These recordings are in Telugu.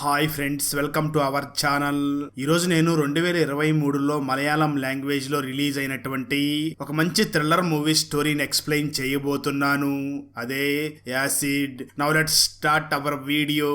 Hi friends welcome to our channel. ఈరోజు నేను రెండు వేల ఇరవై మూడులో మలయాళం లాంగ్వేజ్లో రిలీజ్ అయినటువంటి ఒక మంచి థ్రిల్లర్ మూవీ స్టోరీని ఎక్స్ప్లెయిన్ చేయబోతున్నాను. అదే acid. Now let start our video.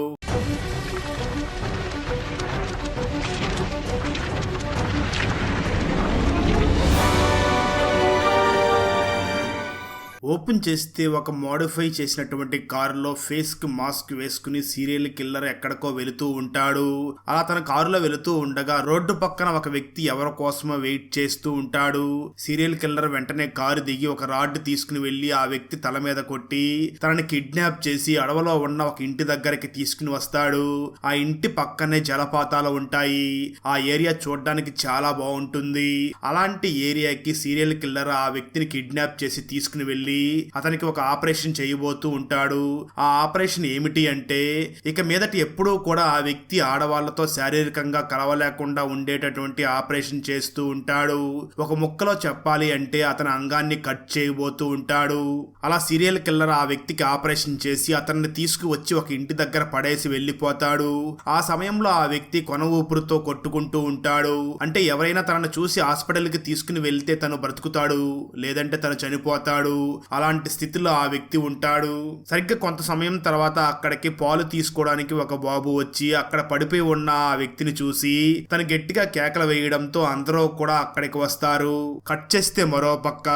Open చేస్తే ఒక మోడిఫై చేసినటువంటి కారులో ఫేస్కి మాస్క్ వేసుకుని సీరియల్ కిల్లర్ ఎక్కడికో వెళుతూ ఉంటాడు. అలా తన కారులో వెళుతూ ఉండగా రోడ్డు పక్కన ఒక వ్యక్తి ఎవరి కోసమో వెయిట్ చేస్తూ ఉంటాడు. సీరియల్ కిల్లర్ వెంటనే కారు దిగి ఒక రాడ్ తీసుకుని వెళ్ళి ఆ వ్యక్తి తల మీద కొట్టి తనని కిడ్నాప్ చేసి అడవిలో ఉన్న ఒక ఇంటి దగ్గరికి తీసుకుని వస్తాడు. ఆ ఇంటి పక్కనే జలపాతాలు ఉంటాయి. ఆ ఏరియా చూడడానికి చాలా బాగుంటుంది. అలాంటి ఏరియాకి సీరియల్ కిల్లర్ ఆ వ్యక్తిని కిడ్నాప్ చేసి తీసుకుని వెళ్ళి అతనికి ఒక ఆపరేషన్ చేయబోతూ ఉంటాడు. ఆ ఆపరేషన్ ఏమిటి అంటే ఇక మీదటి ఎప్పుడూ కూడా ఆ వ్యక్తి ఆడవాళ్ళతో శారీరకంగా కలవలేకుండా ఉండేటటువంటి ఆపరేషన్ చేస్తూ ఉంటాడు. ఒక ముక్కలో చెప్పాలి అంటే అతని అంగాన్ని కట్ చేయబోతూ ఉంటాడు. అలా సీరియల్ కిల్లర్ ఆ వ్యక్తికి ఆపరేషన్ చేసి అతన్ని తీసుకువచ్చి ఒక ఇంటి దగ్గర పడేసి వెళ్ళిపోతాడు. ఆ సమయంలో ఆ వ్యక్తి కొన ఊపిరితో కొట్టుకుంటూ ఉంటాడు. అంటే ఎవరైనా తనను చూసి హాస్పిటల్కి తీసుకుని వెళ్తే తను బ్రతుకుతాడు. లేదంటే తను చనిపోతాడు. అలాంటి స్థితిలో ఆ వ్యక్తి ఉంటాడు. సరిగ్గా కొంత సమయం తర్వాత అక్కడికి పాలు తీసుకోవడానికి ఒక బాబు వచ్చి అక్కడ పడిపోయి ఉన్న ఆ వ్యక్తిని చూసి తను గట్టిగా కేకలు వేయడంతో అందరూ కూడా అక్కడికి వస్తారు. కట్ చేస్తే మరో పక్క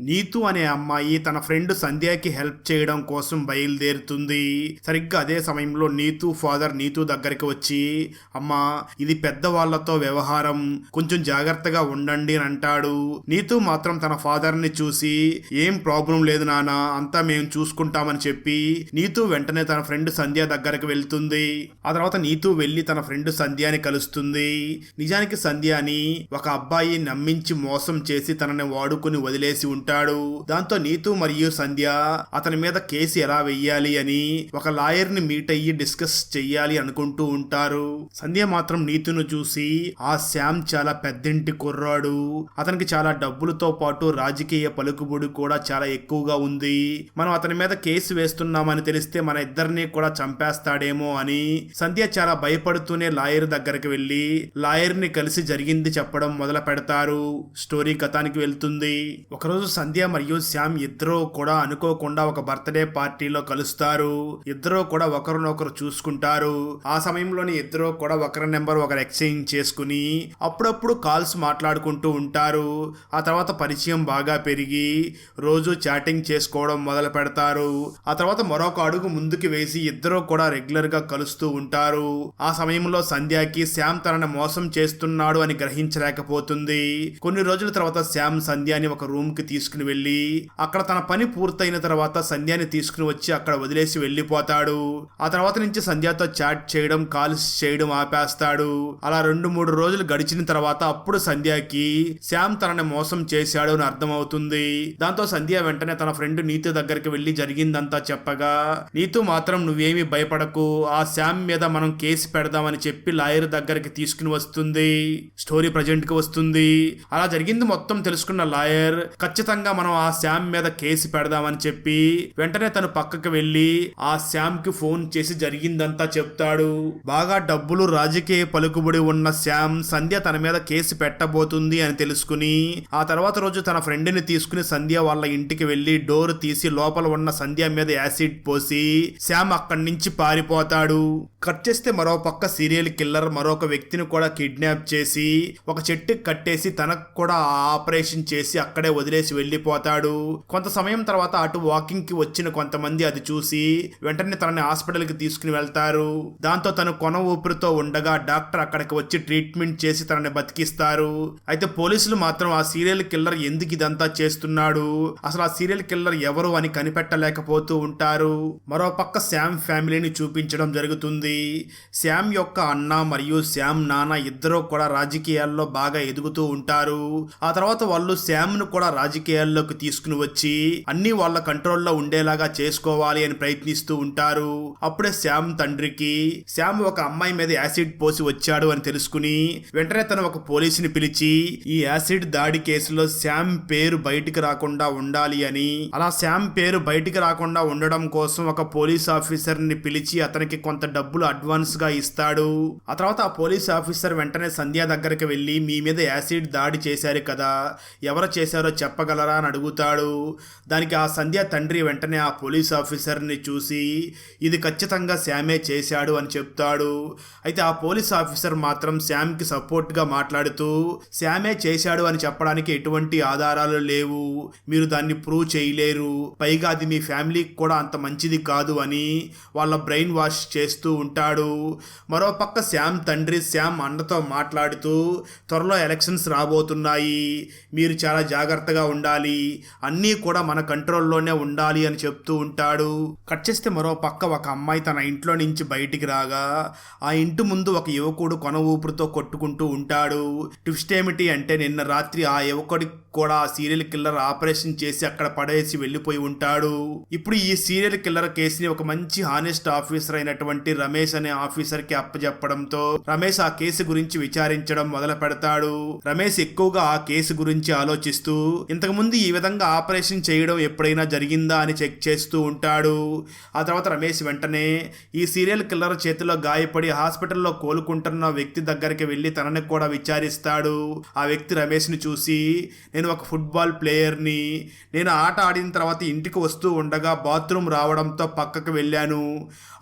నీతు అనే అమ్మాయి తన ఫ్రెండ్ సంధ్యకి హెల్ప్ చేయడం కోసం బయలుదేరుతుంది. సరిగ్గా అదే సమయంలో నీతు ఫాదర్ నీతు దగ్గరికి వచ్చి అమ్మా ఇది పెద్దవాళ్ళతో వ్యవహారం. కొంచెం జాగ్రత్తగా ఉండండి అని అంటాడు. నీతు మాత్రం తన ఫాదర్ని చూసి ఏం ప్రాబ్లం లేదు నాన్న అంతా మేము చూసుకుంటామని చెప్పి నీతు వెంటనే తన ఫ్రెండ్ సంధ్య దగ్గరకు వెళ్తుంది. ఆ తర్వాత నీతు వెళ్ళి తన ఫ్రెండ్ సంధ్యాని కలుస్తుంది. నిజానికి సంధ్యని ఒక అబ్బాయి నమ్మించి మోసం చేసి తనని వాడుకుని వదిలేసి ఉంటాడు. దాంతో నీతు మరియు సంధ్య అతని మీద కేసు ఎలా వెయ్యాలి అని ఒక లాయర్ని మీట్ అయ్యి డిస్కస్ చెయ్యాలి అనుకుంటూ ఉంటారు. సంధ్య మాత్రం నీతును చూసి ఆ శామ్ చాలా పెద్దింటి కుర్రాడు. అతనికి చాలా డబ్బులతో పాటు రాజకీయ పలుకుబడి కూడా చాలా ఎక్కువ ఎక్కువగా ఉంది. మనం అతని మీద కేసు వేస్తున్నామని తెలిస్తే మన ఇద్దరిని కూడా చంపేస్తాడేమో అని సంధ్య చాలా భయపడుతూనే లాయర్ దగ్గరికి వెళ్ళి లాయర్ని కలిసి జరిగింది చెప్పడం మొదలు పెడతారు. స్టోరీ గతానికి వెళ్తుంది. ఒకరోజు సంధ్య మరియు శ్యామ్ ఇద్దరూ కూడా అనుకోకుండా ఒక బర్త్డే పార్టీలో కలుస్తారు. ఇద్దరూ కూడా ఒకరినొకరు చూసుకుంటారు. ఆ సమయంలోని ఇద్దరూ కూడా ఒకరి నెంబర్ ఒకరు ఎక్స్చేంజ్ చేసుకుని అప్పుడప్పుడు కాల్స్ మాట్లాడుకుంటూ ఉంటారు. ఆ తర్వాత పరిచయం బాగా పెరిగి రోజు చాటింగ్ చేసుకోవడం మొదలు పెడతారు. ఆ తర్వాత మరొక అడుగు ముందుకు వేసి ఇద్దరూ కూడా రెగ్యులర్గా కలుస్తూ ఉంటారు. ఆ సమయంలో సంధ్యాకి శ్యామ్ తనని మోసం చేస్తున్నాడు అని గ్రహించలేకపోతుంది. కొన్ని రోజుల తర్వాత శ్యామ్ సంధ్యాని ఒక రూమ్కి తీసుకుని వెళ్ళి అక్కడ తన పని పూర్తయిన తర్వాత సంధ్యాని తీసుకుని వచ్చి అక్కడ వదిలేసి వెళ్ళిపోతాడు. ఆ తర్వాత నుంచి సంధ్యతో చాట్ చేయడం కాల్స్ చేయడం ఆపేస్తాడు. అలా రెండు మూడు రోజులు గడిచిన తర్వాత అప్పుడు సంధ్యాకి శ్యామ్ తనని మోసం చేశాడు అని అర్థమవుతుంది. దాంతో సంధ్య వెంటనే తన ఫ్రెండ్ నీతు దగ్గరికి వెళ్ళి జరిగిందంతా చెప్పగా నీతు మాత్రం నువ్వేమీ భయపడకు. ఆ శామ్ మీద మనం కేసు పెడదామని చెప్పి లాయర్ దగ్గరికి తీసుకుని వస్తుంది. స్టోరీ ప్రజెంట్కి వస్తుంది. అలా జరిగింది మొత్తం తెలుసుకున్న లాయర్ ఖచ్చితంగా మనం ఆ శామ్ మీద కేసు పెడదామని చెప్పి వెంటనే తను పక్కకి వెళ్ళి ఆ శామ్కి ఫోన్ చేసి జరిగిందంతా చెప్తాడు. బాగా డబ్బులు రాజకీయ పలుకుబడి ఉన్న శామ్ సంధ్య తన మీద కేసు పెట్టబోతుంది అని తెలుసుకుని ఆ తర్వాత రోజు తన ఫ్రెండ్ని తీసుకుని సంధ్య వాళ్ళ ఇంటికి వెళ్ళి డోర్ తీసి లోపల ఉన్న సంధ్య మీద యాసిడ్ పోసి శ్యామ్ అక్కడి నుంచి పారిపోతాడు. కట్ చేస్తే మరో పక్క సీరియల్ కిల్లర్ మరొక వ్యక్తిని కూడా కిడ్నాప్ చేసి ఒక చెట్టుకి కట్టేసి తనకు కూడా ఆపరేషన్ చేసి అక్కడే వదిలేసి వెళ్ళిపోతాడు. కొంత సమయం తర్వాత అటు వాకింగ్కి వచ్చిన కొంతమంది అది చూసి వెంటనే తనని హాస్పిటల్కి తీసుకుని వెళ్తారు. దాంతో తను కొన ఊపిరితో ఉండగా డాక్టర్ అక్కడికి వచ్చి ట్రీట్మెంట్ చేసి తనని బతికిస్తారు. అయితే పోలీసులు మాత్రం ఆ సీరియల్ కిల్లర్ ఎందుకు ఇదంతా చేస్తున్నాడు? అసలు ఆ సీరియల్ కిల్లర్ ఎవరు అని కనిపెట్టలేకపోతూ ఉంటారు. మరో పక్క ఫ్యామిలీని చూపించడం జరుగుతుంది. శ్యామ్ యొక్క అన్న మరియు శ్యామ్ నాన్న ఇద్దరూ కూడా రాజకీయాల్లో బాగా ఎదుగుతూ ఉంటారు. ఆ తర్వాత వాళ్ళు శ్యామ్ను కూడా రాజకీయాల్లోకి తీసుకుని వచ్చి అన్ని వాళ్ళ కంట్రోల్లో ఉండేలాగా చేసుకోవాలి అని ప్రయత్నిస్తూ ఉంటారు. అప్పుడే శ్యామ్ తండ్రికి శ్యామ్ ఒక అమ్మాయి మీద యాసిడ్ పోసి వచ్చాడు అని తెలుసుకుని వెంటనే తను ఒక పోలీసుని పిలిచి ఈ యాసిడ్ దాడి కేసులో శామ్ పేరు బయటికి రాకుండా ఉండాలి అని. అలా శామ్ పేరు బయటికి రాకుండా ఉండడం కోసం ఒక పోలీస్ ఆఫీసర్ని పిలిచి అతనికి కొంత డబ్బులు అడ్వాన్స్గా ఇస్తాడు. ఆ తర్వాత ఆ పోలీస్ ఆఫీసర్ వెంటనే సంధ్య దగ్గరికి వెళ్ళి మీ మీద యాసిడ్ దాడి చేశారు కదా ఎవరు చేశారో చెప్పగలరా? అని అడుగుతాడు. దానికి ఆ సంధ్య తండ్రి వెంటనే ఆ పోలీస్ ఆఫీసర్ని చూసి ఇది ఖచ్చితంగా శామే చేశాడు అని చెప్తాడు. అయితే ఆ పోలీస్ ఆఫీసర్ మాత్రం శామ్కి సపోర్ట్గా మాట్లాడుతూ శామే చేశాడు అని చెప్పడానికి ఎటువంటి ఆధారాలు లేవు. మీరు దాన్ని ప్రూవ్ చేయలేరు. పైగా అది మీ ఫ్యామిలీకి కూడా అంత మంచిది కాదు అని వాళ్ళ బ్రెయిన్ వాష్ చేస్తూ ఉంటాడు. మరోపక్క శామ్ తండ్రి శామ్ అన్నతో మాట్లాడుతూ త్వరలో ఎలక్షన్స్ రాబోతున్నాయి. మీరు చాలా జాగ్రత్తగా ఉండాలి. అన్నీ కూడా మన కంట్రోల్లోనే ఉండాలి అని చెప్తూ ఉంటాడు. కట్ చేస్తే మరో పక్క ఒక అమ్మాయి తన ఇంట్లో నుంచి బయటికి రాగా ఆ ఇంటి ముందు ఒక యువకుడు కొన ఊపిరితో కొట్టుకుంటూ ఉంటాడు. ట్విస్ట్ ఏమిటి అంటే నిన్న రాత్రి ఆ యువకుడికి కూడా ఆ సీరియల్ కిల్లర్ ఆపరేషన్ చేసి అక్కడ పడేసి వెళ్ళిపోయి ఉంటాడు. ఇప్పుడు ఈ సీరియల్ కిల్లర్ కేసుని ఒక మంచి హానెస్ట్ ఆఫీసర్ అయినటువంటి రమేష్ అనే ఆఫీసర్కి అప్పచెప్పడంతో రమేష్ ఆ కేసు గురించి విచారించడం మొదలు పెడతాడు. రమేష్ ఎక్కువగా ఆ కేసు గురించి ఆలోచిస్తూ ఇంతకుముందు ఈ విధంగా ఆపరేషన్ చేయడం ఎప్పుడైనా జరిగిందా అని చెక్ చేస్తూ ఉంటాడు. ఆ తర్వాత రమేష్ వెంటనే ఈ సీరియల్ కిల్లర్ చేతిలో గాయపడి హాస్పిటల్లో కోలుకుంటున్న వ్యక్తి దగ్గరికి వెళ్ళి తనని కూడా విచారిస్తాడు. ఆ వ్యక్తి రమేష్ని చూసి నేను ఒక ఫుట్బాల్ ప్లేయర్ని నేను ఆట ఆడిన తర్వాత ఇంటికి వస్తూ ఉండగా బాత్రూమ్ రావడంతో పక్కకు వెళ్ళాను.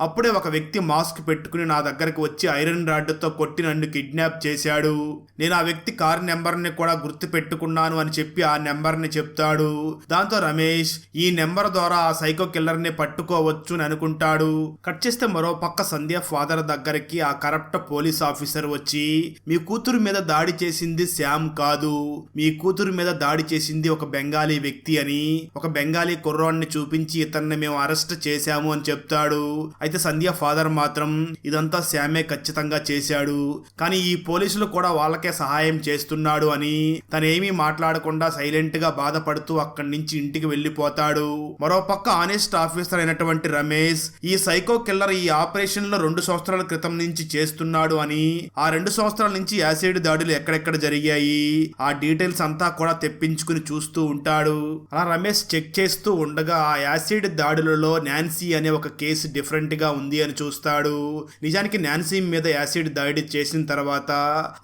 అప్పుడే ఒక వ్యక్తి మాస్క్ పెట్టుకుని నా దగ్గరకు వచ్చి ఐరన్ రాడ్తో కొట్టి నన్ను కిడ్నాప్ చేశాడు. నేను ఆ వ్యక్తి కార్ నెంబర్ని కూడా గుర్తు పెట్టుకున్నాను అని చెప్పి ఆ నెంబర్ని చెప్తాడు. దాంతో రమేష్ ఈ నెంబర్ ద్వారా ఆ సైకో కిల్లర్ని పట్టుకోవచ్చు అని అనుకుంటాడు. కట్ చేస్తే మరో పక్క సంధ్య ఫాదర్ దగ్గరికి ఆ కరప్ట్ పోలీస్ ఆఫీసర్ వచ్చి మీ కూతురు మీద దాడి చేసింది శ్యామ్ కాదు. మీ కూతురు మీద దాడి చేసింది ఒక బెంగాలీ వ్యక్తి అని ఒక బెంగాలీ కుర్రాన్ని చూపించి ఇతన్ని మేము అరెస్ట్ చేశాము అని చెప్తాడు. అయితే సంధ్య ఫాదర్ మాత్రం ఇదంతా శ్యామే ఖచ్చితంగా చేశాడు. కానీ ఈ పోలీసులు కూడా వాళ్ళకే సహాయం చేస్తున్నాడు అని తనేమీ మాట్లాడకుండా సైలెంట్గా బాధపడుతూ అక్కడి నుంచి ఇంటికి వెళ్ళిపోతాడు. మరోపక్క ఆనెస్ట్ ఆఫీసర్ అయినటువంటి రమేష్ ఈ సైకో కిల్లర్ ఈ ఆపరేషన్లో రెండు సంవత్సరాల క్రితం నుంచి చేస్తున్నాడు అని ఆ రెండు సంవత్సరాల నుంచి యాసిడ్ దాడులు ఎక్కడెక్కడ జరిగాయి? ఆ డీటెయిల్స్ అంతా కూడా తెప్పించుకుని చూస్తూ ఉంటాడు. అలా రమేష్ చెక్ చేస్తూ ఉండగా ఆ యాసిడ్ దాడులలో నాన్సీ అనే ఒక కేసు డిఫరెంట్గా ఉంది అని చూస్తాడు. నిజానికి నాన్సీ మీద యాసిడ్ దాడి చేసిన తర్వాత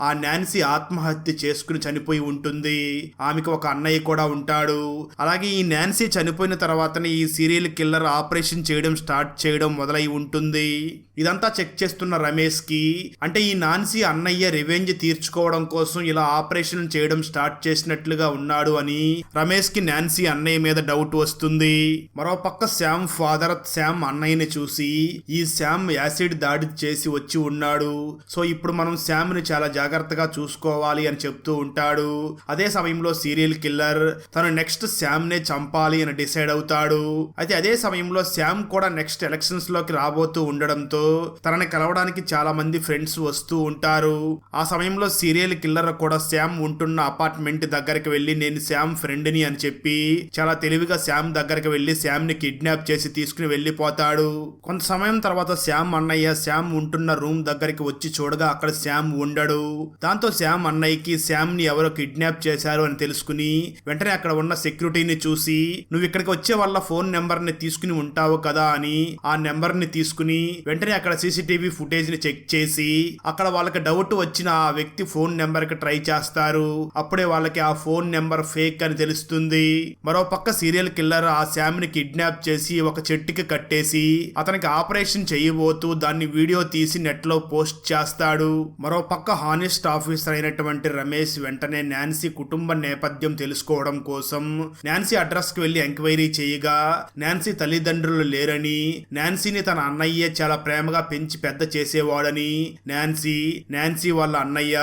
ఆ నాన్సీ ఆత్మహత్య చేసుకుని చనిపోయి ఉంటుంది. ఆమెకు ఒక అన్నయ్య కూడా ఉంటాడు. అలాగే ఈ నాన్సీ చనిపోయిన తర్వాతనే ఈ సీరియల్ కిల్లర్ ఆపరేషన్ చేయడం స్టార్ట్ చేయడం మొదలై ఉంటుంది. ఇదంతా చెక్ చేస్తున్న రమేష్కి అంటే ఈ నాన్సీ అన్నయ్య రివెంజ్ తీర్చుకోవడం కోసం ఇలా ఆపరేషన్ చేయడం స్టార్ట్ చేసినట్లుగా ఉన్నాడు అని రమేష్కి నాన్సీ అన్నయ్య మీద డౌట్ వస్తుంది. మరోపక్క శామ్ ఫాదర్ శామ్ అన్నయ్యని చూసి ఈ శామ్ యాసిడ్ దాడి చేసి వచ్చి ఉన్నాడు. సో ఇప్పుడు మనం శ్యామ్ని చాలా జాగ్రత్తగా చూసుకోవాలి అని చెప్తూ ఉంటాడు. అదే సమయంలో సీరియల్ కిల్లర్ తను నెక్స్ట్ శామ్ నే చంపాలి అని డిసైడ్ అవుతాడు. అయితే అదే సమయంలో శ్యామ్ కూడా నెక్స్ట్ ఎలక్షన్స్లోకి రాబోతూ ఉండడంతో తనని కలవడానికి చాలా మంది ఫ్రెండ్స్ వస్తూ ఉంటారు. ఆ సమయంలో సీరియల్ కిల్లర్ కూడా శ్యామ్ ఉంటున్న అపార్ట్మెంట్ దగ్గరికి వెళ్ళి నేను శ్యామ్ ఫ్రెండ్ని అని చెప్పి చాలా తెలివిగా శ్యామ్ దగ్గరికి వెళ్ళి శ్యామ్ని కిడ్నాప్ చేసి తీసుకుని వెళ్ళిపోతాడు. కొంత సమయం తర్వాత శ్యామ్ అన్నయ్య శ్యామ్ ఉంటున్న రూమ్ దగ్గరికి వచ్చి చూడగా అక్కడ శ్యామ్ ఉండడు. దాంతో శ్యామ్ అన్నయ్యకి శ్యామ్ని ఎవరో కిడ్నాప్ చేశారు అని తెలుసుకుని వెంటనే అక్కడ ఉన్న సెక్యూరిటీని చూసి నువ్వు ఇక్కడికి వచ్చే వాళ్ళ ఫోన్ నెంబర్ని తీసుకుని ఉంటావు కదా అని ఆ నెంబర్ని తీసుకుని వెంటనే అక్కడ సీసీటీవీ ఫుటేజ్ని చెక్ చేసి అక్కడ వాళ్ళకి డౌట్ వచ్చిన ఆ వ్యక్తి ఫోన్ నెంబర్కి ట్రై చేస్తారు. అప్పుడే వాళ్ళకి ఆ ఫోన్ నెంబర్ ఫేక్ అని తెలుస్తుంది. మరో పక్క సీరియల్ కిల్లర్ ఆ శామ్ని కిడ్నాప్ చేసి ఒక చెట్టుకి కట్టేసి అతనికి ఆపరేషన్ చేయబోతూ దాన్ని వీడియో తీసి నెట్లో పోస్ట్ చేస్తాడు. మరో పక్క హానెస్ట్ ఆఫీసర్ అయినటువంటి రమేష్ వెంటనే నాన్సీ కుటుంబ నేపథ్యం తెలుసుకోవడం కోసం నాన్సీ అడ్రస్కి వెళ్ళి ఎంక్వైరీ చేయగా నాన్సీ తల్లిదండ్రులు లేరని నాన్సీని తన అన్నయ్య చాలా ప్రేమ ప్రేమగా పెంచి పెద్ద చేసేవాడని నాన్సీ నాన్సీ వాళ్ళ అన్నయ్య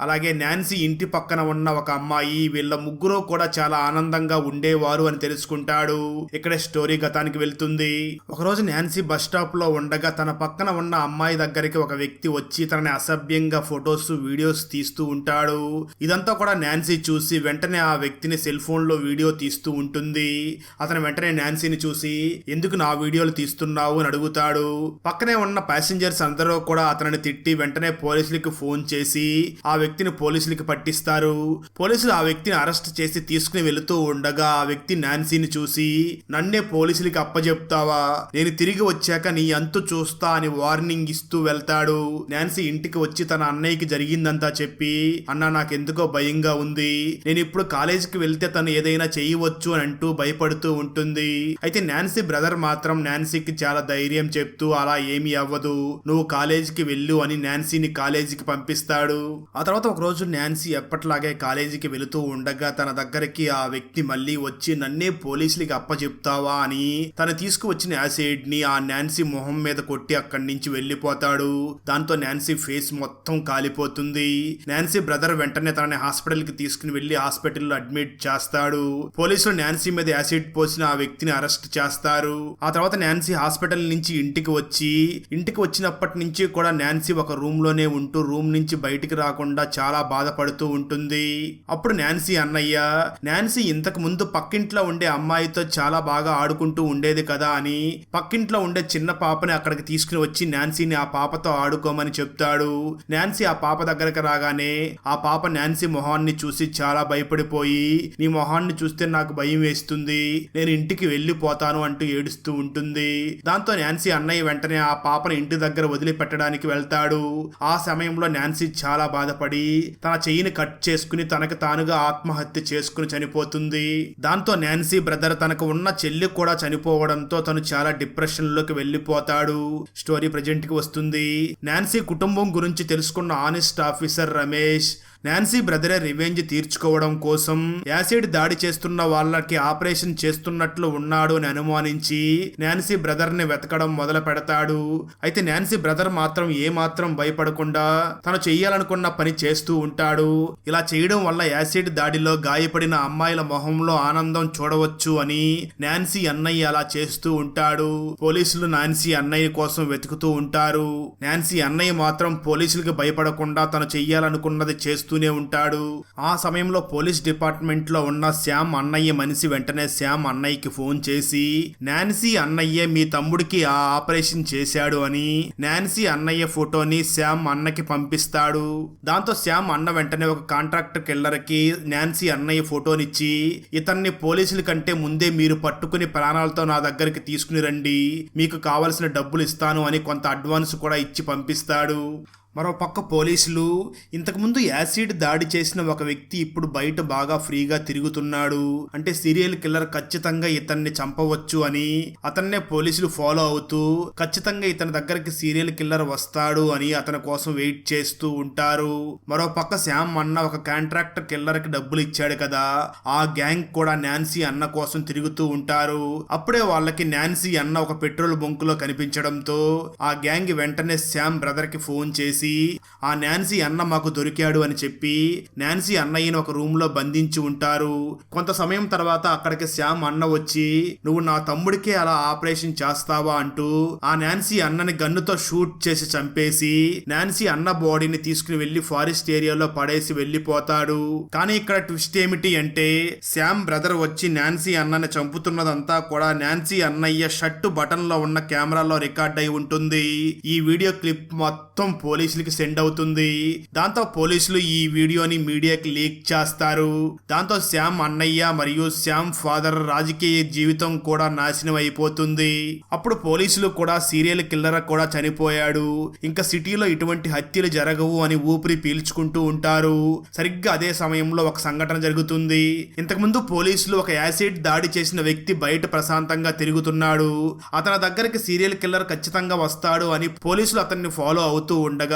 అలాగే నాన్సీ ఇంటి పక్కన ఉన్న ఒక అమ్మాయి వీళ్ళ ముగ్గురు కూడా చాలా ఆనందంగా ఉండేవారు అని తెలుసుకుంటాడు. ఇక్కడ స్టోరీ గతానికి వెళ్తుంది. ఒకరోజు నాన్సీ బస్ స్టాప్లో ఉండగా తన పక్కన ఉన్న అమ్మాయి దగ్గరికి ఒక వ్యక్తి వచ్చి తనని అసభ్యంగా ఫొటోస్ వీడియోస్ తీస్తూ ఉంటాడు. ఇదంతా కూడా నాన్సీ చూసి వెంటనే ఆ వ్యక్తిని సెల్ ఫోన్లో వీడియో తీస్తూ ఉంటుంది. అతను వెంటనే నాన్సీని చూసి ఎందుకు నా వీడియోలు తీస్తున్నావు? అని అడుగుతాడు. పక్కనే ఉన్న ప్యాసింజర్స్ అందరూ కూడా అతనిని తిట్టి వెంటనే పోలీసులకి ఫోన్ చేసి ఆ వ్యక్తిని పోలీసులకి పట్టిస్తారు. పోలీసులు ఆ వ్యక్తిని అరెస్ట్ చేసి తీసుకుని వెళుతూ ఉండగా ఆ వ్యక్తి నాన్సీని చూసి నన్నే పోలీసులకి అప్పజెప్తావా? నేను తిరిగి వచ్చాక నీ అంతు చూస్తా అని వార్నింగ్ ఇస్తూ వెళ్తాడు. నాన్సీ ఇంటికి వచ్చి తన అన్నయ్యకి జరిగిందంతా చెప్పి అన్న నాకెందుకో భయంగా ఉంది. నేను ఇప్పుడు కాలేజీకి వెళ్తే తను ఏదైనా చేయవచ్చు అని అంటూ భయపడుతూ ఉంటుంది. అయితే నాన్సీ బ్రదర్ మాత్రం నాన్సీకి చాలా ధైర్యం చెప్తూ అలా ఏమి అవ్వదు. నువ్వు కాలేజీకి వెళ్ళు అని నాన్సీని కాలేజీకి పంపిస్తాడు. ఆ తర్వాత ఒక రోజు నాన్సీ ఎప్పట్లాగే కాలేజీకి వెళుతూ ఉండగా తన దగ్గరికి ఆ వ్యక్తి మళ్ళీ వచ్చి నన్నే పోలీసులకి అప్పచెప్తావా అని తను తీసుకువచ్చిన యాసిడ్ని ఆ నాన్సీ మొహం మీద కొట్టి అక్కడి నుంచి వెళ్ళిపోతాడు. దాంతో నాన్సీ ఫేస్ మొత్తం కాలిపోతుంది. నాన్సీ బ్రదర్ వెంటనే తనని హాస్పిటల్కి తీసుకుని వెళ్ళి హాస్పిటల్లో అడ్మిట్ చేస్తాడు. పోలీసులు నాన్సీ మీద యాసిడ్ పోసిన ఆ వ్యక్తిని అరెస్ట్ చేస్తారు. ఆ తర్వాత నాన్సీ హాస్పిటల్ నుంచి ఇంటికి వచ్చి ఇంటికి వచ్చినప్పటి నుంచి కూడా నాన్సీ ఒక రూమ్లోనే ఉంటూ రూమ్ నుంచి బయటికి రాకుండా చాలా బాధపడుతూ ఉంటుంది. అప్పుడు నాన్సీ అన్నయ్య నాన్సీ ఇంతకు ముందు పక్కింట్లో ఉండే అమ్మాయితో చాలా బాగా ఆడుకుంటూ ఉండేది కదా అని పక్కింట్లో ఉండే చిన్న పాపని అక్కడికి తీసుకుని వచ్చి నాన్సీని ఆ పాపతో ఆడుకోమని చెప్తాడు. నాన్సీ ఆ పాప దగ్గరకు రాగానే ఆ పాప నాన్సీ మొహాన్ని చూసి చాలా భయపడిపోయి నీ మొహాన్ని చూస్తే నాకు భయం వేస్తుంది. నేను ఇంటికి వెళ్ళిపోతాను అంటూ ఏడుస్తూ ఉంటుంది. దాంతో నాన్సీ అన్నయ్య వెంటనే ఆ పాపను ఇంటి దగ్గర వదిలిపెట్టడానికి వెళ్తాడు. ఆ సమయంలో నాన్సీ చాలా బాధపడి తన చెయ్యిని కట్ చేసుకుని తనకు తానుగా ఆత్మహత్య చేసుకుని చనిపోతుంది. దాంతో నాన్సీ బ్రదర్ తనకు ఉన్న చెల్లి కూడా చనిపోవడంతో తను చాలా డిప్రెషన్లోకి వెళ్ళిపోతాడు. స్టోరీ ప్రజెంట్కి వస్తుంది. నాన్సీ కుటుంబం గురించి తెలుసుకున్న ఆనెస్ట్ ఆఫీసర్ రమేష్ నాన్సీ బ్రదరే రివెంజ్ తీర్చుకోవడం కోసం యాసిడ్ దాడి చేస్తున్న వాళ్ళకి ఆపరేషన్ చేస్తున్నట్లు ఉన్నాడు అని అనుమానించి నాన్సీ బ్రదర్ని వెతకడం మొదలు పెడతాడు. అయితే నాన్సీ బ్రదర్ మాత్రం ఏ మాత్రం భయపడకుండా తను చెయ్యాలనుకున్న పని చేస్తూ ఉంటాడు. ఇలా చేయడం వల్ల యాసిడ్ దాడిలో గాయపడిన అమ్మాయిల మొహంలో ఆనందం చూడవచ్చు అని నాన్సీ అన్నయ్య అలా చేస్తూ ఉంటాడు. పోలీసులు నాన్సీ అన్నయ్య కోసం వెతుకుతూ ఉంటారు. నాన్సీ అన్నయ్య మాత్రం పోలీసులకు భయపడకుండా తను చెయ్యాలనుకున్నది చేస్తూనే ఉంటాడు. ఆ సమయంలో పోలీస్ డిపార్ట్మెంట్లో ఉన్న శ్యామ్ అన్నయ్య మనిషి వెంటనే శ్యామ్ అన్నయ్యకి ఫోన్ చేసి నాన్సీ అన్నయ్య మీ తమ్ముడికి ఆ ఆపరేషన్ చేశాడు అని నాన్సీ అన్నయ్య ఫోటోని శ్యామ్ అన్నకి పంపిస్తాడు. దాంతో శ్యామ్ అన్న వెంటనే ఒక కాంట్రాక్టర్ కిల్లర్కి నాన్సీ అన్నయ్య ఫోటోనిచ్చి ఇతన్ని పోలీసుల కంటే ముందే మీరు పట్టుకుని ప్రాణాలతో నా దగ్గరికి తీసుకుని రండి. మీకు కావలసిన డబ్బులు ఇస్తాను అని కొంత అడ్వాన్స్ కూడా ఇచ్చి పంపిస్తాడు. మరో పక్క పోలీసులు ఇంతకుముందు యాసిడ్ దాడి చేసిన ఒక వ్యక్తి ఇప్పుడు బయట బాగా ఫ్రీగా తిరుగుతున్నాడు. అంటే సీరియల్ కిల్లర్ ఖచ్చితంగా ఇతన్ని చంపవచ్చు అని అతన్నే పోలీసులు ఫాలో అవుతూ ఖచ్చితంగా ఇతని దగ్గరికి సీరియల్ కిల్లర్ వస్తాడు అని అతని కోసం వెయిట్ చేస్తూ ఉంటారు. మరో పక్క శ్యామ్ అన్న ఒక కాంట్రాక్టర్ కిల్లర్కి డబ్బులు ఇచ్చాడు కదా. ఆ గ్యాంగ్ కూడా నాన్సీ అన్న కోసం తిరుగుతూ ఉంటారు. అప్పుడే వాళ్ళకి నాన్సీ అన్న ఒక పెట్రోల్ బొంకులో కనిపించడంతో ఆ గ్యాంగ్ వెంటనే శ్యామ్ బ్రదర్కి ఫోన్ చేసి ఆ నాన్సీ అన్న మాకు దొరికాడు అని చెప్పి నాన్సీ అన్నయ్యని ఒక రూమ్లో బంధించి ఉంటారు. కొంత సమయం తర్వాత అక్కడికి శ్యామ్ అన్న వచ్చి నువ్వు నా తమ్ముడికే అలా ఆపరేషన్ చేస్తావా అంటూ ఆ నాన్సీ అన్నని గన్నుతో షూట్ చేసి చంపేసి నాన్సీ అన్న బాడీని తీసుకుని వెళ్ళి ఫారెస్ట్ ఏరియాలో పడేసి వెళ్ళిపోతాడు కానీ ఇక్కడ ట్విస్ట్ ఏమిటి అంటే శ్యామ్ బ్రదర్ వచ్చి నాన్సీ అన్నని చంపుతున్నదంతా కూడా నాన్సీ అన్నయ్య షర్టు బటన్లో ఉన్న కెమెరాలో రికార్డ్ అయి ఉంటుంది. ఈ వీడియో క్లిప్ మొత్తం పోలీసులకి సెండ్ అవుతుంది. దాంతో పోలీసులు ఈ వీడియోని మీడియాకి లీక్ చేస్తారు. దాంతో శ్యామ్ అన్నయ్య మరియు శ్యామ్ ఫాదర్ రాజకీయ జీవితం కూడా నాశనం అయిపోతుంది. అప్పుడు పోలీసులు కూడా సీరియల్ కిల్లర్ కూడా చనిపోయాడు. ఇంకా సిటీలో ఇటువంటి హత్యలు జరగవు అని ఊపిరి పీల్చుకుంటూ ఉంటారు. సరిగ్గా అదే సమయంలో ఒక సంఘటన జరుగుతుంది. ఇంతకుముందు పోలీసులు ఒక యాసిడ్ దాడి చేసిన వ్యక్తి బయట ప్రశాంతంగా తిరుగుతున్నాడు. అతని దగ్గరికి సీరియల్ కిల్లర్ ఖచ్చితంగా వస్తాడు అని పోలీసులు అతన్ని ఫాలో అవుతూ ఉండగా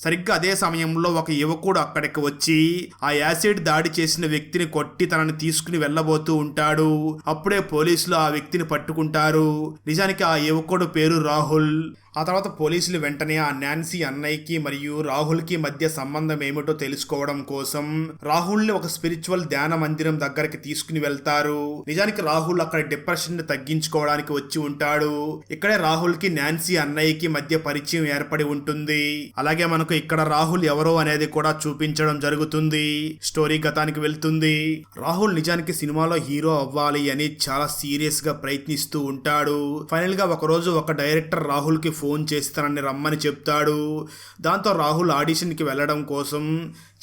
సరిగ్గా అదే సమయంలో ఒక యువకుడు అక్కడికి వచ్చి ఆ యాసిడ్ దాడి చేసిన వ్యక్తిని కొట్టి తనని తీసుకుని వెళ్ళబోతూ ఉంటాడు. అప్పుడే పోలీసులు ఆ వ్యక్తిని పట్టుకుంటారు. నిజానికి ఆ యువకుడు పేరు రాహుల్. ఆ తర్వాత పోలీసులు వెంటనే ఆ నాన్సీ అన్నయ్యకి మరియు రాహుల్కి మధ్య సంబంధం ఏమిటో తెలుసుకోవడం కోసం రాహుల్ని ఒక స్పిరిచువల్ ధ్యాన మందిరం దగ్గరికి తీసుకుని వెళ్తారు. నిజానికి రాహుల్ అక్కడ డిప్రెషన్ని తగ్గించుకోవడానికి వచ్చి ఉంటాడు. ఇక్కడే రాహుల్కి నాన్సీ అన్నయ్యకి మధ్య పరిచయం ఏర్పడి ఉంటుంది. అలాగే మనకు ఇక్కడ రాహుల్ ఎవరో అనేది కూడా చూపించడం జరుగుతుంది. స్టోరీ గతానికి వెళ్తుంది. రాహుల్ నిజానికి సినిమాలో హీరో అవ్వాలి అని చాలా సీరియస్గా ప్రయత్నిస్తూ ఉంటాడు. ఫైనల్గా ఒక రోజు ఒక డైరెక్టర్ రాహుల్కి ఫోన్ చేసి తనని రమ్మని చెప్తాడు. దాంతో రాహుల్ ఆడిషన్కి వెళ్ళడం కోసం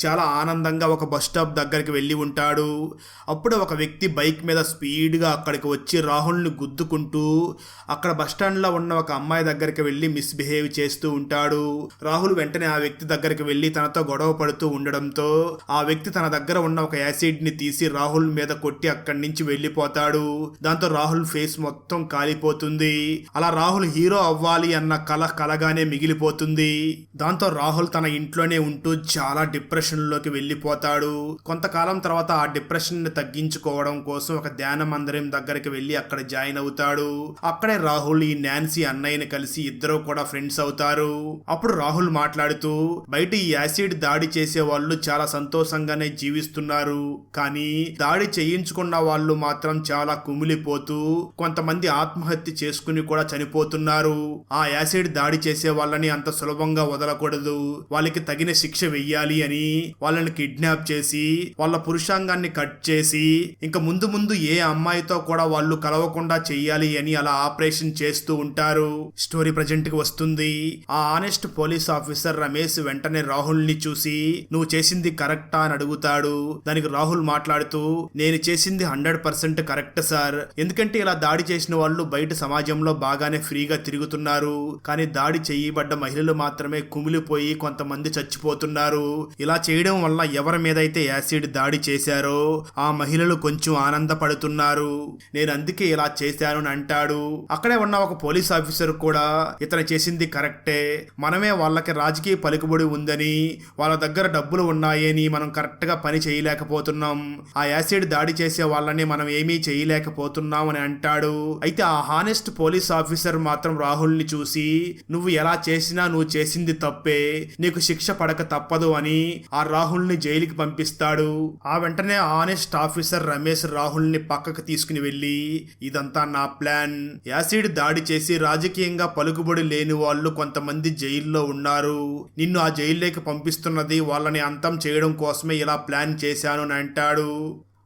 చాలా ఆనందంగా ఒక బస్ స్టాప్ దగ్గరికి వెళ్ళి ఉంటాడు. అప్పుడు ఒక వ్యక్తి బైక్ మీద స్పీడ్గా అక్కడికి వచ్చి రాహుల్ని గుద్దుకుంటూ అక్కడ బస్ స్టాండ్లో ఉన్న ఒక అమ్మాయి దగ్గరికి వెళ్ళి మిస్బిహేవ్ చేస్తూ ఉంటాడు. రాహుల్ వెంటనే ఆ వ్యక్తి దగ్గరికి వెళ్ళి తనతో గొడవ పడుతూ ఉండడంతో ఆ వ్యక్తి తన దగ్గర ఉన్న ఒక యాసిడ్ని తీసి రాహుల్ మీద కొట్టి అక్కడి నుంచి వెళ్ళిపోతాడు. దాంతో రాహుల్ ఫేస్ మొత్తం కాలిపోతుంది. అలా రాహుల్ హీరో అవ్వాలి అన్న కల కలగానే మిగిలిపోతుంది. దాంతో రాహుల్ తన ఇంట్లోనే ఉంటూ చాలా డిప్రెషన్ డిప్రెషన్లోకి వెళ్ళిపోతాడు. కొంతకాలం తర్వాత ఆ డిప్రెషన్ని తగ్గించుకోవడం కోసం ఒక ధ్యాన మందిరం దగ్గరికి వెళ్ళి అక్కడ జాయిన్ అవుతాడు. అక్కడే రాహుల్ ఈ నాన్సీ అన్నయ్యని కలిసి ఇద్దరు కూడా ఫ్రెండ్స్ అవుతారు. అప్పుడు రాహుల్ మాట్లాడుతూ బయట ఈ యాసిడ్ దాడి చేసే వాళ్ళు చాలా సంతోషంగానే జీవిస్తున్నారు. కానీ దాడి చేయించుకున్న వాళ్ళు మాత్రం చాలా కుమిలిపోతూ కొంతమంది ఆత్మహత్య చేసుకుని కూడా చనిపోతున్నారు. ఆ యాసిడ్ దాడి చేసే వాళ్ళని అంత సులభంగా వదలకూడదు. వాళ్ళకి తగిన శిక్ష వెయ్యాలి అని వాళ్ళని కిడ్నాప్ చేసి వాళ్ళ పురుషాంగాన్ని కట్ చేసి ఇంకా ముందు ముందు ఏ అమ్మాయితో కూడా వాళ్ళు కలవకుండా చెయ్యాలి అని అలా ఆపరేషన్ చేస్తూ ఉంటారు. స్టోరీ ప్రజెంట్కి వస్తుంది. ఆ ఆనెస్ట్ పోలీస్ ఆఫీసర్ రమేష్ వెంటనే రాహుల్ని చూసి నువ్వు చేసింది కరెక్టా? అని అడుగుతాడు. దానికి రాహుల్ మాట్లాడుతూ నేను చేసింది హండ్రెడ్ పర్సెంట్ కరెక్ట్ సార్. ఎందుకంటే ఇలా దాడి చేసిన వాళ్ళు బయట సమాజంలో బాగానే ఫ్రీగా తిరుగుతున్నారు. కానీ దాడి చేయబడ్డ మహిళలు మాత్రమే కుమిలిపోయి కొంతమంది చచ్చిపోతున్నారు. ఇలా చేయడం వల్ల ఎవరి మీద అయితే యాసిడ్ దాడి చేశారో ఆ మహిళలు కొంచెం ఆనందపడుతున్నారు. నేను అందుకే ఇలా చేశాను అని అంటాడు. అక్కడే ఉన్న ఒక పోలీస్ ఆఫీసర్ కూడా ఇతను చేసింది కరెక్టే. మనమే వాళ్ళకి రాజకీయ పలుకుబడి ఉందని వాళ్ళ దగ్గర డబ్బులు ఉన్నాయని మనం కరెక్ట్గా పని చేయలేకపోతున్నాం. ఆ యాసిడ్ దాడి చేసే వాళ్ళని మనం ఏమీ చేయలేకపోతున్నాం అని అంటాడు. అయితే ఆ హానెస్ట్ పోలీస్ ఆఫీసర్ మాత్రం రాహుల్ని చూసి నువ్వు ఎలా చేసినా నువ్వు చేసింది తప్పే. నీకు శిక్ష పడక తప్పదు అని ఆ ఆ రాహుల్ని జైలుకి పంపిస్తాడు. ఆ వెంటనే ఆనెస్ట్ ఆఫీసర్ రమేష్ రాహుల్ని పక్కకు తీసుకుని వెళ్ళి ఇదంతా నా ప్లాన్. యాసిడ్ దాడి చేసి రాజకీయంగా పలుకుబడి లేని వాళ్ళు కొంతమంది జైల్లో ఉన్నారు. నిన్ను ఆ జైల్లోకి పంపిస్తున్నది వాళ్ళని అంతం చేయడం కోసమే ఇలా ప్లాన్ చేశాను అని అంటాడు.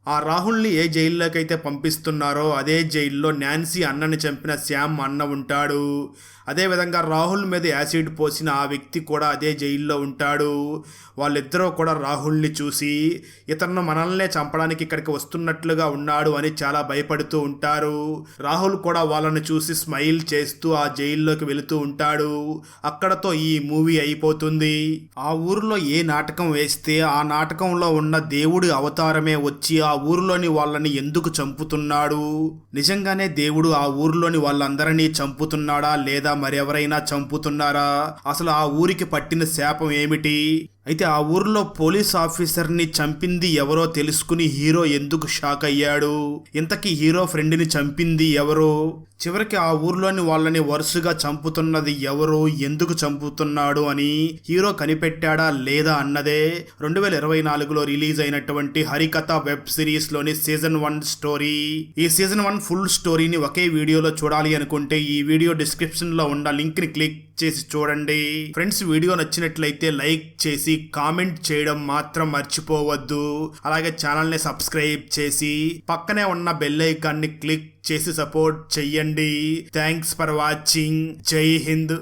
ఆ రాహుల్ని ఏ జైల్లోకైతే పంపిస్తున్నారో అదే జైల్లో నాన్సీ అన్నని చంపిన శ్యామ్ అన్న ఉంటాడు. అదేవిధంగా రాహుల్ మీద యాసిడ్ పోసిన ఆ వ్యక్తి కూడా అదే జైల్లో ఉంటాడు. వాళ్ళిద్దరూ కూడా రాహుల్ని చూసి ఇతను మనల్నే చంపడానికి ఇక్కడికి వస్తున్నట్లుగా ఉన్నాడు అని చాలా భయపడుతూ ఉంటారు. రాహుల్ కూడా వాళ్ళని చూసి స్మైల్ చేస్తూ ఆ జైల్లోకి వెళుతూ ఉంటాడు. అక్కడతో ఈ మూవీ అయిపోతుంది. ఆ ఊరిలో ఏ నాటకం వేస్తే ఆ నాటకంలో ఉన్న దేవుడి అవతారమే వచ్చి ఆ ఊరిలోని వాళ్ళని ఎందుకు చంపుతున్నాడు? నిజంగానే దేవుడు ఆ ఊరిలోని వాళ్ళందరినీ చంపుతున్నాడా లేదా మరెవరైనా చంపుతున్నారా? అసలు ఆ ఊరికి పట్టిన శాపం ఏమిటి? అయితే ఆ ఊరిలో పోలీస్ ఆఫీసర్ని చంపింది ఎవరో తెలుసుకుని హీరో ఎందుకు షాక్ అయ్యాడు? ఇంతకీ హీరో ఫ్రెండ్ని చంపింది ఎవరో? చివరికి ఆ ఊర్లోని వాళ్ళని వరుసగా చంపుతున్నది ఎవరు? ఎందుకు చంపుతున్నాడు అని హీరో కనిపెట్టాడా లేదా అన్నదే రెండు వేల ఇరవై నాలుగులో రిలీజ్ అయినటువంటి హరికథ వెబ్ సిరీస్లోని సీజన్ వన్ స్టోరీ. ఈ సీజన్ వన్ ఫుల్ స్టోరీని ఒకే వీడియోలో చూడాలి అనుకుంటే ఈ వీడియో డిస్క్రిప్షన్లో ఉన్న లింక్ని క్లిక్ చేసి చూడండి. ఫ్రెండ్స్ వీడియో నచ్చినట్లయితే లైక్ చేసి కామెంట్ చేయడం మాత్రం మర్చిపోవద్దు. అలాగే ఛానల్ని సబ్స్క్రైబ్ చేసి పక్కనే ఉన్న బెల్ ఐకాన్ని క్లిక్ చేసి సపోర్ట్ చెయ్యండి. థ్యాంక్స్ ఫర్ వాచింగ్ జై హింద్